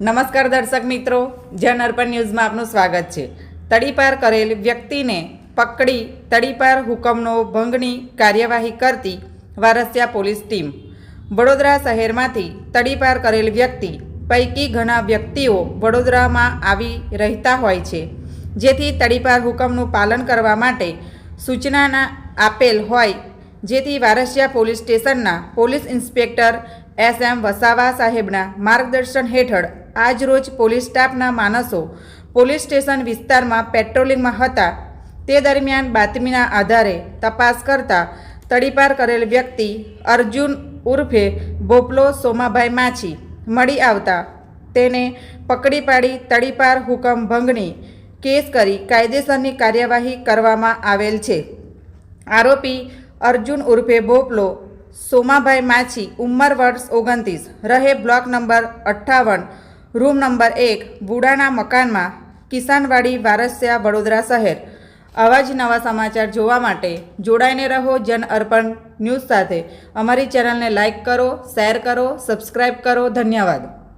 નમસ્કાર દર્શક મિત્રો, જન અર્પણ ન્યૂઝમાં આપનું સ્વાગત છે. તડીપાર કરેલ વ્યક્તિને પકડી તડીપાર હુકમનો ભંગની કાર્યવાહી કરતી વારસિયા પોલીસ ટીમ. વડોદરા શહેરમાંથી તડીપાર કરેલ વ્યક્તિ પૈકી ઘણા વ્યક્તિઓ વડોદરામાં આવી રહેતા હોય છે, જેથી તડીપાર હુકમનું પાલન કરવા માટે સૂચનાના આપેલ હોય. જેથી વારસિયા પોલીસ સ્ટેશનના police inspector S M Vasava સાહેબના માર્ગદર્શન હેઠળ આજરોજ પોલીસ સ્ટાફના માણસો પોલીસ સ્ટેશન વિસ્તારમાં પેટ્રોલિંગમાં હતા. તે દરમિયાન બાતમીના આધારે તપાસ કરતા તડીપાર કરેલ વ્યક્તિ અર્જુન ઉર્ફે ભોપલો સોમાભાઈ માછી મળી આવતા. તેને પકડી પાડી તડીપાર હુકમ ભંગની કેસ કરી કાયદેસરની કાર્યવાહી કરવામાં આવેલ છે. આરોપી અર્જુન ઉર્ફે બોપલો સોમાભાઈ માછી ઉંમર વર્ષ ઓગણત્રીસ, રહે બ્લોક નંબર અઠ્ઠાવન રૂમ નંબર એક, બુડાના મકાનમાં, કિસાનવાડી, વારસિયા, વડોદરા શહેર. આવા જ નવા સમાચાર જોવા માટે જોડાઈને રહો જન અર્પણ ન્યૂઝ સાથે. અમારી ચેનલને લાઇક કરો, શેર કરો સબસ્ક્રાઈબ કરો. ધન્યવાદ.